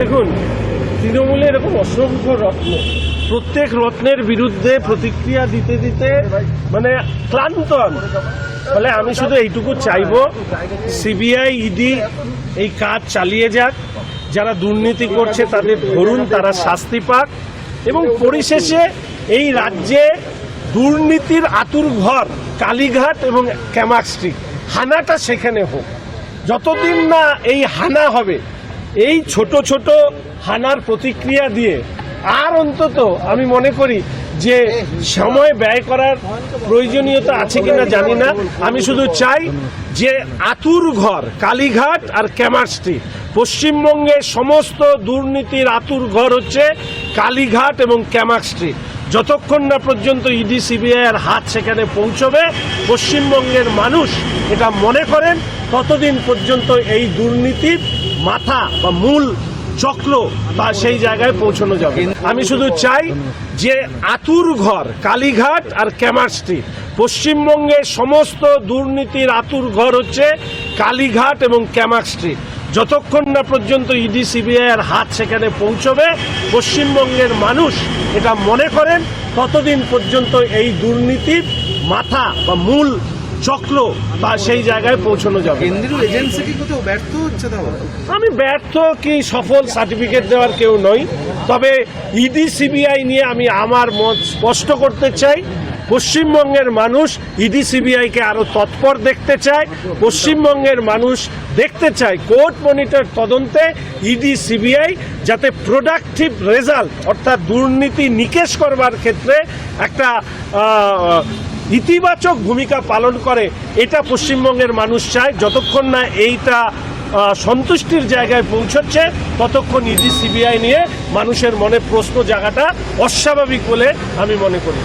দেখুন, তৃণমূলে এরকম অসংখ্য রত্ন। প্রত্যেক রত্নের বিরুদ্ধে প্রতিক্রিয়া দিতে দিতে মানে ক্লান্ত আমি। ফলে আমি শুধু এইটুকু চাইব, সিবিআই, ইডি এই কাজ চালিয়ে যাক। যারা দুর্নীতি করছে তাদের ধরুন, তারা শাস্তি পাক। এবং পরিশেষে এই রাজ্যে দুর্নীতির আতুর ঘর কালীঘাট এবং ক্যামাক স্ট্রিট। হানাটা সেখানে হোক। যতদিন না এই হানা হবে এই ছোট ছোট হানার প্রতিক্রিয়া দিয়ে আর অন্তত আমি মনে করি যে সময় ব্যয় করার প্রয়োজনীয়তা আছে কিনা জানি না। আমি শুধু চাই যে আতুর ঘর, কালীঘাট আর ক্যামার স্ট্রিট পশ্চিমবঙ্গের সমস্ত দুর্নীতির আতুর ঘর হচ্ছে কালীঘাট এবং ক্যামাক স্ট্রিট। যতক্ষণ না পর্যন্ত ইডি এর হাত সেখানে পৌঁছবে, পশ্চিমবঙ্গের মানুষ এটা মনে করেন, ততদিন পর্যন্ত এই দুর্নীতির মাথা বা মূল চক্র বা সেই জায়গায় পৌঁছানো যাবে। আমি শুধু চাই যে আতুর ঘর, কালীঘাট আর ক্যামার স্ট্রিট পশ্চিমবঙ্গের সমস্ত দুর্নীতির আতুর ঘর হচ্ছে কালীঘাট এবং ক্যামাক স্ট্রিট। যতক্ষণ না পর্যন্ত ইডি, সিবিআই এর হাত সেখানে পৌঁছবে, পশ্চিমবঙ্গের মানুষ এটা মনে করেন, ততদিন পর্যন্ত এই দুর্নীতির মাথা বা মূল চক্র বা সেই জায়গায় পৌঁছানো যাবে কেন্দ্রীয় এজেন্সি কি কোথাও ব্যর্থ হচ্ছে আমি ব্যর্থ কি সফল সার্টিফিকেট দেওয়ার কেউ নই। তবে ইডি সিবিআই নিয়ে আমি আমার মত স্পষ্ট করতে চাই পশ্চিমবঙ্গের মানুষ ইডি সিবিআইকে আরও তৎপর দেখতে চায় পশ্চিমবঙ্গের মানুষ দেখতে চায় কোর্ট মনিটর তদন্তে ইডি সিবিআই যাতে প্রোডাক্টিভ রেজাল্ট অর্থাৎ দুর্নীতি নিকেশ করবার ক্ষেত্রে একটা ইতিবাচক ভূমিকা পালন করে, এটা পশ্চিমবঙ্গের মানুষ চায়। যতক্ষণ না এইটা সন্তুষ্টির জায়গায় পৌঁছচ্ছে, ততক্ষণ ইডি সিবিআই নিয়ে মানুষের মনে প্রশ্ন জায়গাটা অস্বাভাবিক বলে আমি মনে করি